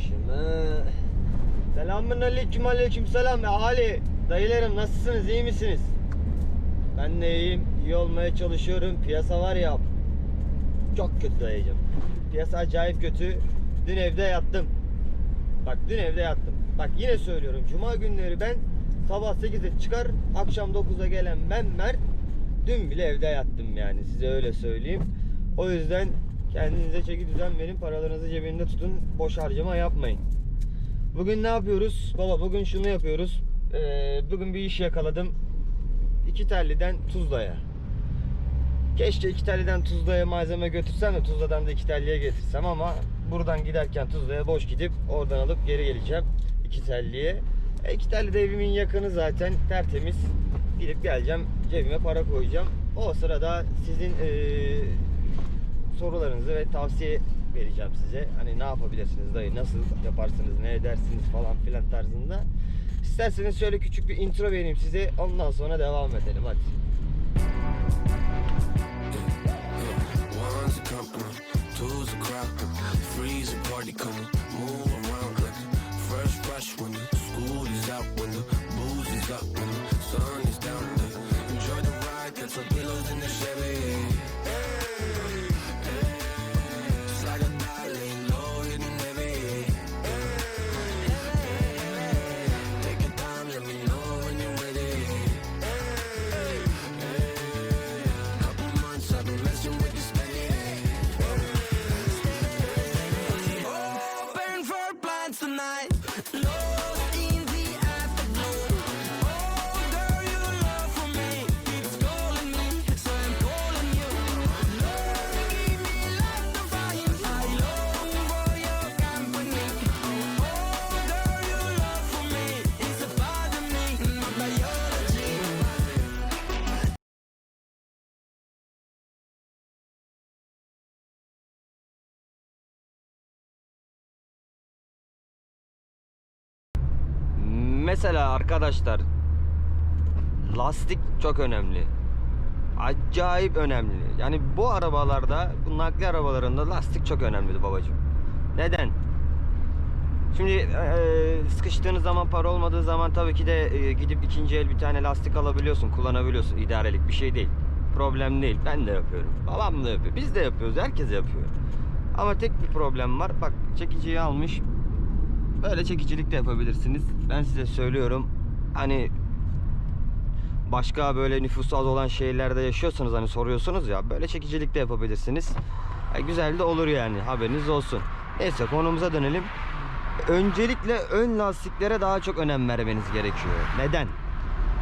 başımı. Selamun aleyküm aleyküm selam ahali. Dayılarım nasılsınız iyi misiniz? Ben de iyiyim. iyi olmaya çalışıyorum. Piyasa var ya çok kötü dayıcım. Piyasa acayip kötü. Dün evde yattım. Bak dün evde yattım. Bak yine söylüyorum. Cuma günleri ben sabah 8'de çıkar, akşam 9'a gelen ben Mert. Dün bile evde yattım yani size öyle söyleyeyim. O yüzden kendinize çeki düzen verin. Paralarınızı cebinde tutun. Boş harcama yapmayın. Bugün ne yapıyoruz? Baba bugün şunu yapıyoruz. Ee, bugün bir iş yakaladım. İki telliden Tuzla'ya. Keşke iki telliden Tuzla'ya malzeme götürsem de Tuzla'dan da iki telliye getirsem ama buradan giderken Tuzla'ya boş gidip oradan alıp geri geleceğim iki telliye. E, iki telli de evimin yakını zaten tertemiz. Gidip geleceğim cebime para koyacağım. O sırada sizin eee, sorularınızı ve tavsiye vereceğim size. Hani ne yapabilirsiniz dayı, nasıl yaparsınız, ne edersiniz falan filan tarzında. İsterseniz şöyle küçük bir intro vereyim size. Ondan sonra devam edelim hadi. One's a company, two's a crowd, three's a party coming, move Mesela arkadaşlar lastik çok önemli. Acayip önemli. Yani bu arabalarda, bu nakli arabalarında lastik çok önemli babacığım. Neden? Şimdi eee, sıkıştığınız zaman para olmadığı zaman tabii ki de eee, gidip ikinci el bir tane lastik alabiliyorsun, kullanabiliyorsun. İdarelik bir şey değil. Problem değil. Ben de yapıyorum. Babam da yapıyor. Biz de yapıyoruz. Herkes yapıyor. Ama tek bir problem var. Bak çekiciyi almış. Böyle çekicilik de yapabilirsiniz. Ben size söylüyorum. Hani başka böyle nüfusu az olan şehirlerde yaşıyorsanız hani soruyorsunuz ya böyle çekicilik de yapabilirsiniz. E, güzel de olur yani haberiniz olsun. Neyse konumuza dönelim. Öncelikle ön lastiklere daha çok önem vermeniz gerekiyor. Neden?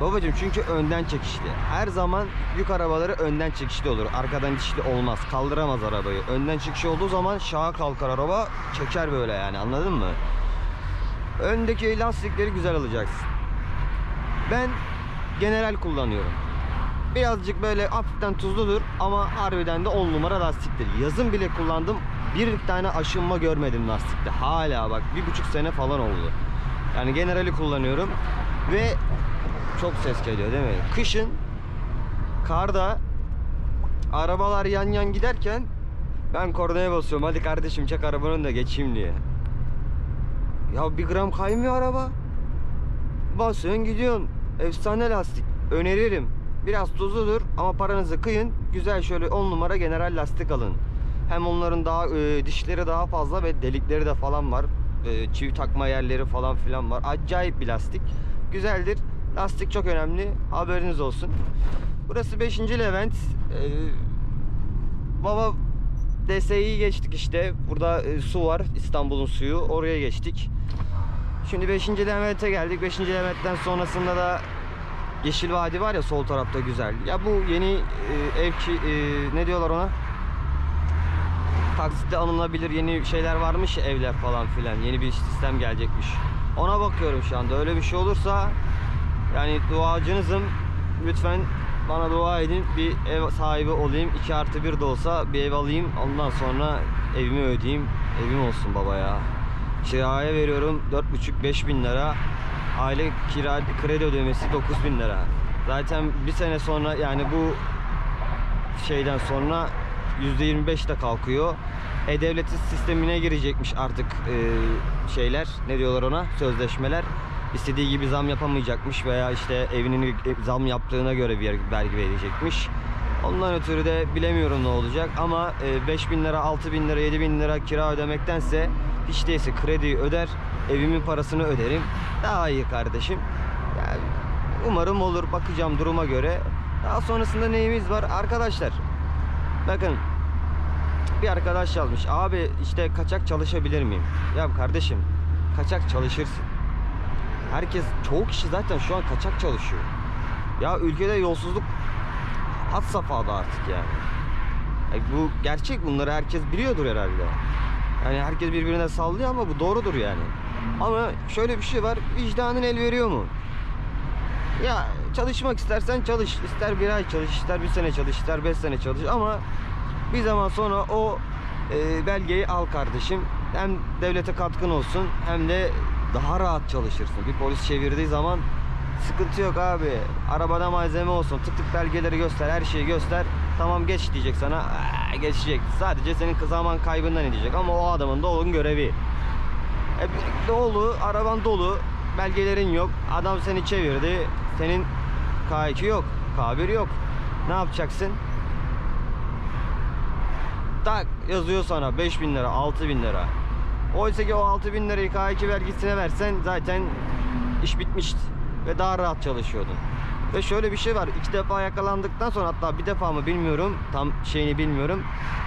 Babacım çünkü önden çekişli. Her zaman yük arabaları önden çekişli olur. Arkadan çekişli olmaz. Kaldıramaz arabayı. Önden çekişli olduğu zaman şaha kalkar araba. Çeker böyle yani anladın mı? Öndeki lastikleri güzel alacaksın. Ben general kullanıyorum. Birazcık böyle hafiften tuzludur ama harbiden de 10 numara lastiktir. Yazın bile kullandım. Bir tane aşınma görmedim lastikte. Hala bak bir buçuk sene falan oldu. Yani generali kullanıyorum ve çok ses geliyor değil mi? Kışın karda arabalar yan yan giderken ben kornaya basıyorum. Hadi kardeşim çek arabanın da geçeyim diye. Ya bir gram kaymıyor araba. Basıyorsun gidiyorsun. Efsane lastik. Öneririm. Biraz tuzludur ama paranızı kıyın. Güzel şöyle 10 numara general lastik alın. Hem onların daha e, dişleri daha fazla ve delikleri de falan var. E, çivi takma yerleri falan filan var. Acayip bir lastik. Güzeldir. Lastik çok önemli. Haberiniz olsun. Burası 5. Levent. E, baba DSİ'yi geçtik işte. Burada e, su var. İstanbul'un suyu. Oraya geçtik. Şimdi 5. Levent'e geldik. 5. Levent'ten sonrasında da Yeşil Vadi var ya sol tarafta güzel. Ya bu yeni e, ev ki e, ne diyorlar ona? Taksitle alınabilir yeni şeyler varmış evler falan filan. Yeni bir sistem gelecekmiş. Ona bakıyorum şu anda. Öyle bir şey olursa yani duacınızım. Lütfen bana dua edin. Bir ev sahibi olayım. 2 artı 1 de olsa bir ev alayım. Ondan sonra evimi ödeyeyim. Evim olsun baba ya. Kiraya veriyorum 4,5-5 bin lira. Aile kira kredi ödemesi 9 bin lira. Zaten bir sene sonra yani bu şeyden sonra %25 de kalkıyor. E-Devlet sistemine girecekmiş artık e, şeyler. Ne diyorlar ona? Sözleşmeler. İstediği gibi zam yapamayacakmış veya işte evinin zam yaptığına göre bir vergi verecekmiş. Ondan ötürü de bilemiyorum ne olacak ama e, 5 bin lira, 6 bin lira, 7 bin lira kira ödemektense hiç değilse krediyi öder, evimin parasını öderim. Daha iyi kardeşim. Yani umarım olur, bakacağım duruma göre. Daha sonrasında neyimiz var? Arkadaşlar, bakın bir arkadaş yazmış. Abi işte kaçak çalışabilir miyim? Ya kardeşim, kaçak çalışırsın. Herkes, çoğu kişi zaten şu an kaçak çalışıyor. Ya ülkede yolsuzluk had safhada artık yani. E bu gerçek bunları herkes biliyordur herhalde. Yani herkes birbirine sallıyor ama bu doğrudur yani. Ama şöyle bir şey var. Vicdanın el veriyor mu? Ya çalışmak istersen çalış. İster bir ay çalış, ister bir sene çalış, ister beş sene çalış ama bir zaman sonra o e, belgeyi al kardeşim. Hem devlete katkın olsun hem de daha rahat çalışırsın. Bir polis çevirdiği zaman sıkıntı yok abi. Arabada malzeme olsun. Tık tık belgeleri göster, her şeyi göster. Tamam geç diyecek sana. Aa, geçecek. Sadece senin zaman kaybından edecek ama o adamın da onun görevi. E, dolu, araban dolu, belgelerin yok. Adam seni çevirdi. Senin K2 yok, K1 yok. Ne yapacaksın? Tak yazıyor sana 5000 lira, 6000 lira. Oysa ki o 6000 lirayı K2 vergisine versen zaten iş bitmişti ve daha rahat çalışıyordun. Ve şöyle bir şey var. iki defa yakalandıktan sonra hatta bir defa mı bilmiyorum. Tam şeyini bilmiyorum.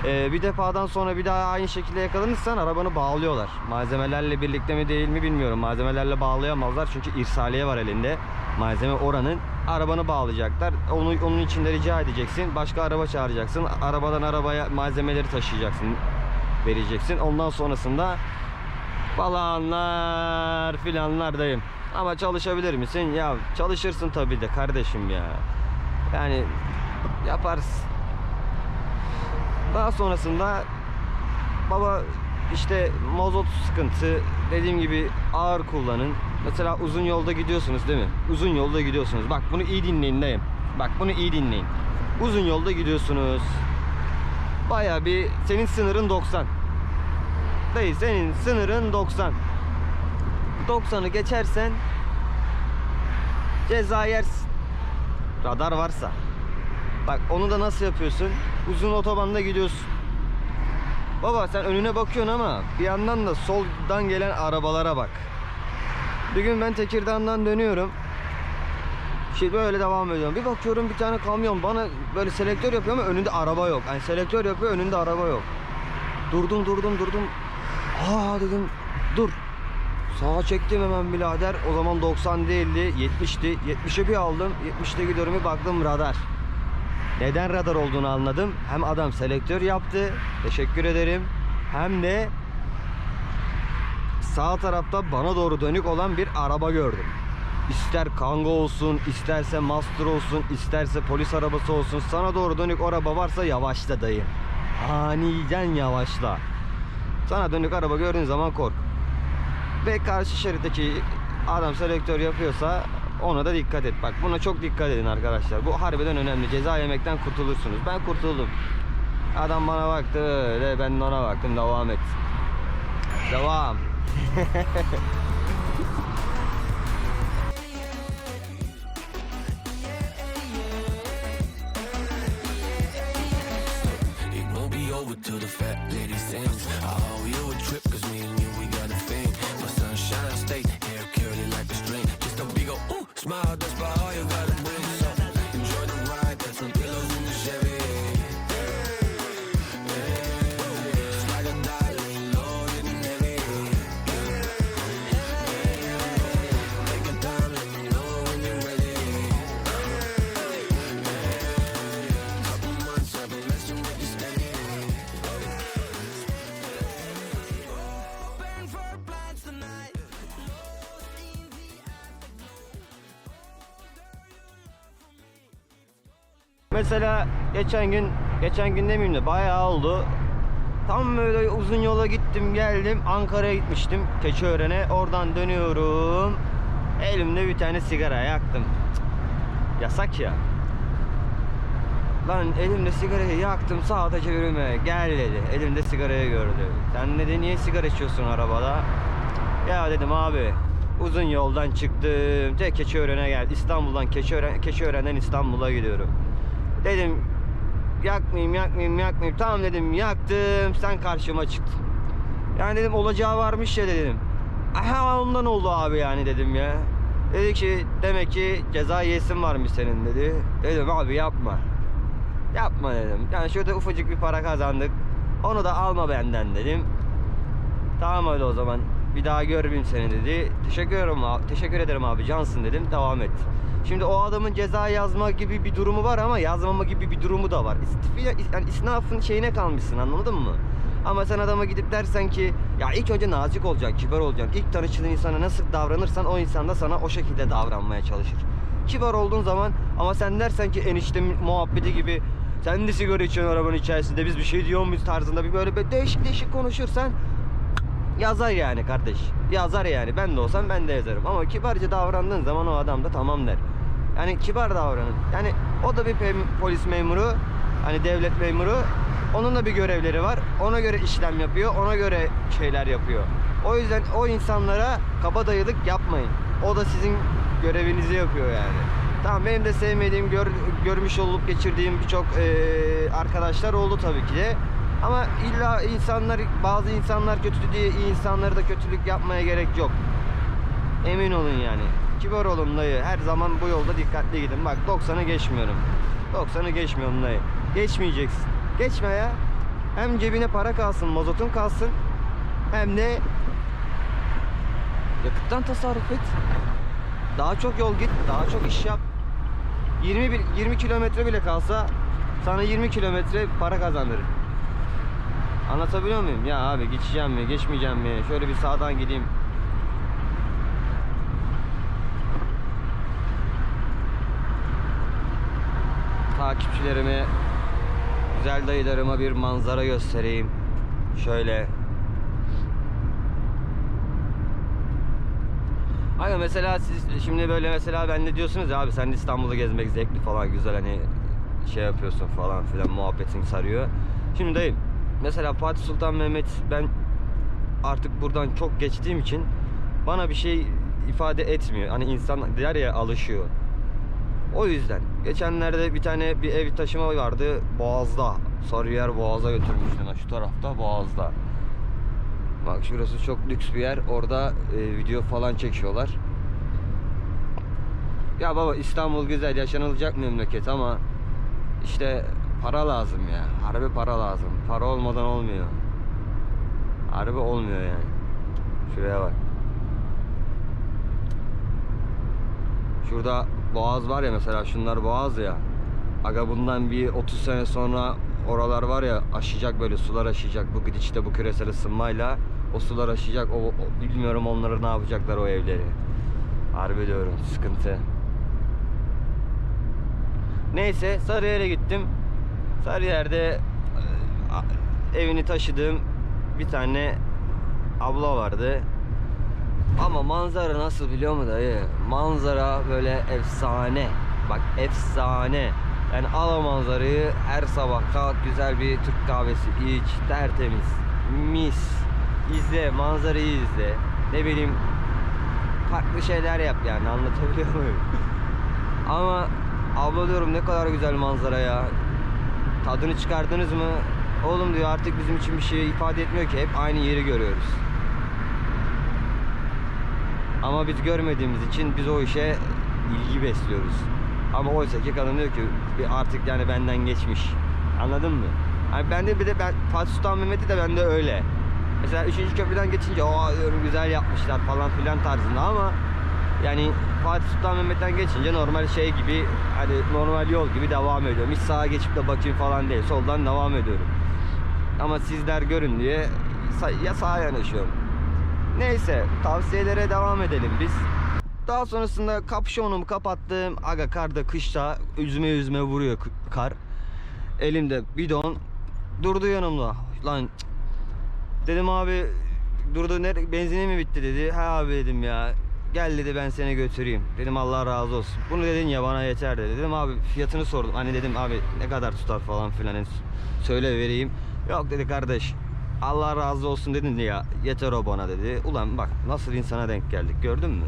Ee, bir defadan sonra bir daha aynı şekilde yakalanırsan arabanı bağlıyorlar. Malzemelerle birlikte mi değil mi bilmiyorum. Malzemelerle bağlayamazlar çünkü irsaliye var elinde. Malzeme oranın. Arabanı bağlayacaklar. Onu, onun için de rica edeceksin. Başka araba çağıracaksın. Arabadan arabaya malzemeleri taşıyacaksın. Vereceksin. Ondan sonrasında falanlar filanlardayım. Ama çalışabilir misin? Ya çalışırsın tabii de kardeşim ya. Yani yaparsın. Daha sonrasında baba işte mazot sıkıntı dediğim gibi ağır kullanın. Mesela uzun yolda gidiyorsunuz değil mi? Uzun yolda gidiyorsunuz. Bak bunu iyi dinleyin dayım. Bak bunu iyi dinleyin. Uzun yolda gidiyorsunuz. Baya bir senin sınırın 90. Dayı senin sınırın 90. 90'ı geçersen ceza yersin. Radar varsa. Bak onu da nasıl yapıyorsun? Uzun otobanda gidiyorsun. Baba sen önüne bakıyorsun ama bir yandan da soldan gelen arabalara bak. Bir gün ben Tekirdağ'dan dönüyorum. Şey böyle devam ediyorum. Bir bakıyorum bir tane kamyon bana böyle selektör yapıyor ama önünde araba yok. Yani selektör yapıyor önünde araba yok. Durdum durdum durdum. Aa dedim dur. Sağa çektim hemen birader. O zaman 90 değildi 70'ti. 70'e bir aldım. 70'te gidiyorum bir baktım radar. Neden radar olduğunu anladım. Hem adam selektör yaptı. Teşekkür ederim. Hem de sağ tarafta bana doğru dönük olan bir araba gördüm. İster Kangoo olsun, isterse Master olsun, isterse polis arabası olsun. Sana doğru dönük araba varsa yavaşla dayı. Aniden yavaşla. Sana dönük araba gördüğün zaman kork. Ve karşı şeritteki adam selektör yapıyorsa ona da dikkat et. Bak buna çok dikkat edin arkadaşlar. Bu harbiden önemli. Ceza yemekten kurtulursunuz. Ben kurtuldum. Adam bana baktı öyle ben de ona baktım. Devam et. Devam. Mesela geçen gün, geçen gün demeyeyim de bayağı oldu. Tam böyle uzun yola gittim geldim. Ankara'ya gitmiştim Keçiören'e. Oradan dönüyorum. Elimde bir tane sigara yaktım. Cık, Yasak ya. Lan elimde sigarayı yaktım sağda çevirme gel dedi. Elimde sigarayı gördü. Sen dedi niye sigara içiyorsun arabada? Ya dedim abi uzun yoldan çıktım. Tek Keçiören'e gel. İstanbul'dan Keçiören, Keçiören'den İstanbul'a gidiyorum. Dedim yakmayayım yakmayayım yakmayayım. Tamam dedim yaktım sen karşıma çıktın. Yani dedim olacağı varmış ya dedim. Aha ondan oldu abi yani dedim ya. Dedi ki demek ki ceza yesin varmış senin dedi. Dedim abi yapma. Yapma dedim. Yani şurada ufacık bir para kazandık. Onu da alma benden dedim. Tamam öyle o zaman. Bir daha görmeyeyim seni dedi. Teşekkür ederim abi. Teşekkür ederim abi. Cansın dedim. Devam et. Şimdi o adamın ceza yazma gibi bir durumu var ama yazmama gibi bir durumu da var. İstifiye, yani isnafın şeyine kalmışsın anladın mı? Ama sen adama gidip dersen ki ya ilk önce nazik olacaksın, kibar olacaksın. İlk tanıştığın insana nasıl davranırsan o insan da sana o şekilde davranmaya çalışır. Kibar olduğun zaman ama sen dersen ki enişte muhabbeti gibi sen de sigara içiyorsun arabanın içerisinde biz bir şey diyor muyuz tarzında bir böyle bir değişik değişik konuşursan yazar yani kardeş. Yazar yani. Ben de olsam ben de yazarım. Ama kibarca davrandığın zaman o adam da tamam der. Yani kibar davranın. Yani o da bir polis memuru. Hani devlet memuru. Onun da bir görevleri var. Ona göre işlem yapıyor. Ona göre şeyler yapıyor. O yüzden o insanlara kabadayılık yapmayın. O da sizin görevinizi yapıyor yani. Tamam benim de sevmediğim, gör- görmüş olup geçirdiğim birçok eee, arkadaşlar oldu tabii ki de. Ama illa insanlar, bazı insanlar kötü diye iyi insanları da kötülük yapmaya gerek yok. Emin olun yani. Kibar olun dayı. Her zaman bu yolda dikkatli gidin. Bak 90'ı geçmiyorum. 90'ı geçmiyorum dayı. Geçmeyeceksin. Geçme ya. Hem cebine para kalsın, mazotun kalsın. Hem de yakıttan tasarruf et. Daha çok yol git, daha çok iş yap. 20 bil- 20 kilometre bile kalsa sana 20 kilometre para kazandırır. Anlatabiliyor muyum? Ya abi geçeceğim mi, geçmeyeceğim mi? Şöyle bir sağdan gideyim. Takipçilerime, güzel dayılarıma bir manzara göstereyim. Şöyle. Aynen mesela siz şimdi böyle mesela ben ne diyorsunuz ya abi sen İstanbul'u gezmek zevkli falan güzel hani şey yapıyorsun falan filan muhabbetin sarıyor. Şimdi dayım mesela Fatih Sultan Mehmet ben artık buradan çok geçtiğim için bana bir şey ifade etmiyor. Hani insan der ya alışıyor. O yüzden geçenlerde bir tane bir ev taşıma vardı Boğaz'da. Sarıyer Boğaz'a götürmüştüm şu tarafta Boğaz'da. Bak şurası çok lüks bir yer. Orada e, video falan çekiyorlar. Ya baba İstanbul güzel yaşanılacak memleket ama işte para lazım ya. Harbi para lazım. Para olmadan olmuyor. Harbi olmuyor yani. Şuraya bak. Şurada boğaz var ya mesela şunlar boğaz ya. Aga bundan bir 30 sene sonra oralar var ya aşacak böyle sular aşacak bu gidişte bu küresel ısınmayla o sular aşacak o, o- bilmiyorum onları ne yapacaklar o evleri. Harbi diyorum sıkıntı. Neyse Sarıyer'e gittim. Sarıyer'de e, evini taşıdığım bir tane abla vardı. Ama manzara nasıl biliyor musun dayı? Manzara böyle efsane. Bak efsane. Yani al o manzarayı her sabah kalk güzel bir Türk kahvesi iç tertemiz mis izle manzarayı izle ne bileyim farklı şeyler yap yani anlatabiliyor muyum? Ama abla diyorum ne kadar güzel manzara ya. Tadını çıkardınız mı? Oğlum diyor artık bizim için bir şey ifade etmiyor ki hep aynı yeri görüyoruz. Ama biz görmediğimiz için biz o işe ilgi besliyoruz. Ama oysa ki kadın diyor ki artık yani benden geçmiş. Anladın mı? Hani bende bir de ben Fatih Sultan Mehmet'i de bende öyle. Mesela 3. köprüden geçince o diyorum güzel yapmışlar falan filan tarzında ama yani Fatih Sultan Mehmet'ten geçince normal şey gibi hani normal yol gibi devam ediyorum. Hiç sağa geçip de bakayım falan değil. Soldan devam ediyorum. Ama sizler görün diye ya sağa yanaşıyorum. Neyse tavsiyelere devam edelim biz. Daha sonrasında kapşonumu kapattım. Aga karda kışta üzme üzme vuruyor kar. Elimde bidon durdu yanımda. Lan dedim abi durdu ne benzini mi bitti dedi. Ha abi dedim ya. gel dedi ben seni götüreyim. Dedim Allah razı olsun. Bunu dedin ya bana yeter dedi. Dedim abi fiyatını sordum. Hani dedim abi ne kadar tutar falan filan. Hani söyle vereyim. Yok dedi kardeş. Allah razı olsun dedin ya yeter o bana dedi. Ulan bak nasıl insana denk geldik gördün mü?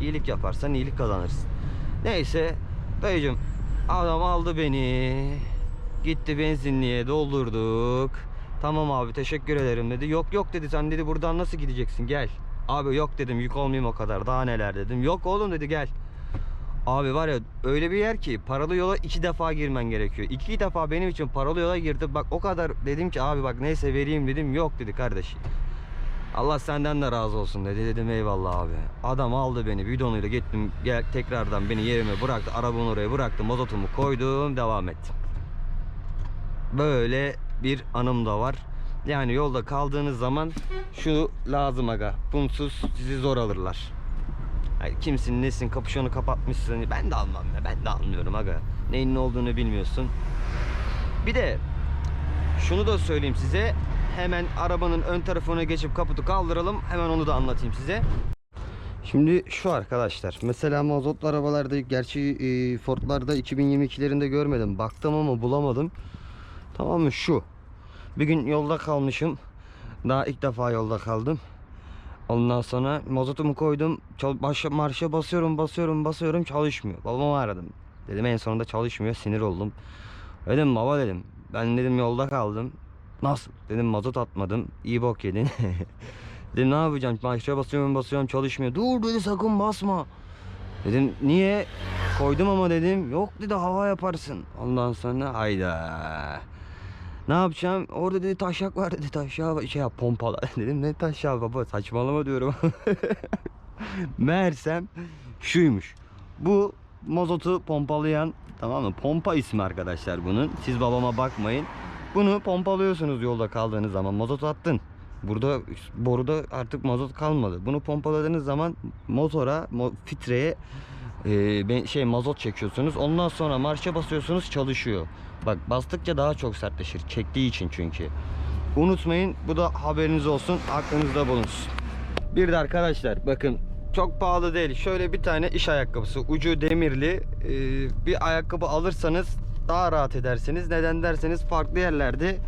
İyilik yaparsan iyilik kazanırsın. Neyse dayıcım adam aldı beni. Gitti benzinliğe doldurduk. Tamam abi teşekkür ederim dedi. Yok yok dedi sen dedi buradan nasıl gideceksin gel. Abi yok dedim yük olmayayım o kadar daha neler dedim. Yok oğlum dedi gel. Abi var ya öyle bir yer ki paralı yola iki defa girmen gerekiyor. İki defa benim için paralı yola girdi. Bak o kadar dedim ki abi bak neyse vereyim dedim. Yok dedi kardeş. Allah senden de razı olsun dedi. Dedim eyvallah abi. Adam aldı beni bidonuyla gittim gel, tekrardan beni yerime bıraktı. Arabanın oraya bıraktı. Mazotumu koydum devam ettim. Böyle bir anım da var. Yani yolda kaldığınız zaman şu lazım aga. Bunsuz sizi zor alırlar. Yani kimsin nesin kapüşonu kapatmışsın. Ben de almam ya. Ben de almıyorum aga. Neyin ne olduğunu bilmiyorsun. Bir de şunu da söyleyeyim size. Hemen arabanın ön tarafına geçip kaputu kaldıralım. Hemen onu da anlatayım size. Şimdi şu arkadaşlar. Mesela mazotlu arabalarda gerçi e, Ford'larda 2022'lerinde görmedim. Baktım ama bulamadım. Tamam mı? Şu. Bir gün yolda kalmışım. Daha ilk defa yolda kaldım. Ondan sonra mazotumu koydum. Başa, marşa basıyorum, basıyorum, basıyorum. Çalışmıyor. Babamı aradım. Dedim en sonunda çalışmıyor. Sinir oldum. Dedim baba dedim. Ben dedim yolda kaldım. Nasıl? Dedim mazot atmadım. İyi bok yedin. dedim ne yapacağım? Marşa basıyorum, basıyorum. Çalışmıyor. Dur dedi sakın basma. Dedim niye? Koydum ama dedim. Yok dedi hava yaparsın. Ondan sonra hayda. Ne yapacağım? Orada dedi taşak var dedi taşağı şey yap pompala. Dedim ne taşağı baba saçmalama diyorum. Meğersem şuymuş. Bu mazotu pompalayan tamam mı? Pompa ismi arkadaşlar bunun. Siz babama bakmayın. Bunu pompalıyorsunuz yolda kaldığınız zaman. Mazot attın. Burada boruda artık mazot kalmadı. Bunu pompaladığınız zaman motora, mo- filtreye e, şey mazot çekiyorsunuz. Ondan sonra marşa basıyorsunuz çalışıyor. Bak bastıkça daha çok sertleşir. Çektiği için çünkü. Unutmayın bu da haberiniz olsun. Aklınızda bulunsun. Bir de arkadaşlar bakın çok pahalı değil. Şöyle bir tane iş ayakkabısı ucu demirli e, bir ayakkabı alırsanız daha rahat edersiniz. Neden derseniz farklı yerlerde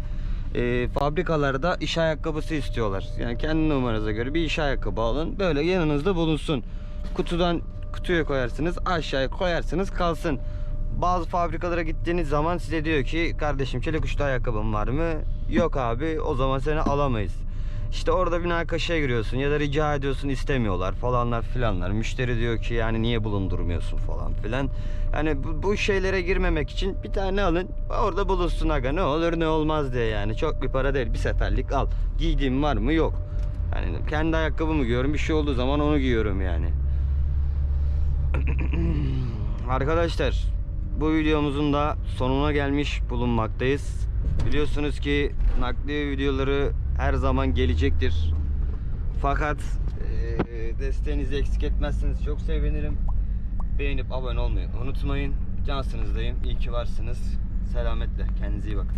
e, fabrikalarda iş ayakkabısı istiyorlar. Yani kendi numaranıza göre bir iş ayakkabı alın. Böyle yanınızda bulunsun. Kutudan kutuya koyarsınız aşağıya koyarsınız kalsın. Bazı fabrikalara gittiğiniz zaman size diyor ki kardeşim çelik uçlu ayakkabın var mı? Yok abi o zaman seni alamayız. İşte orada münakaşaya giriyorsun ya da rica ediyorsun istemiyorlar falanlar filanlar. Müşteri diyor ki yani niye bulundurmuyorsun falan filan. Yani bu, bu şeylere girmemek için bir tane alın orada bulunsun aga ne olur ne olmaz diye yani. Çok bir para değil bir seferlik al. Giydiğim var mı? Yok. Yani kendi ayakkabımı giyiyorum bir şey olduğu zaman onu giyiyorum yani. Arkadaşlar bu videomuzun da sonuna gelmiş bulunmaktayız. Biliyorsunuz ki nakliye videoları her zaman gelecektir. Fakat eee, desteğinizi eksik etmezseniz çok sevinirim. Beğenip abone olmayı unutmayın. Cansınızdayım. İyi ki varsınız. Selametle. Kendinize iyi bakın.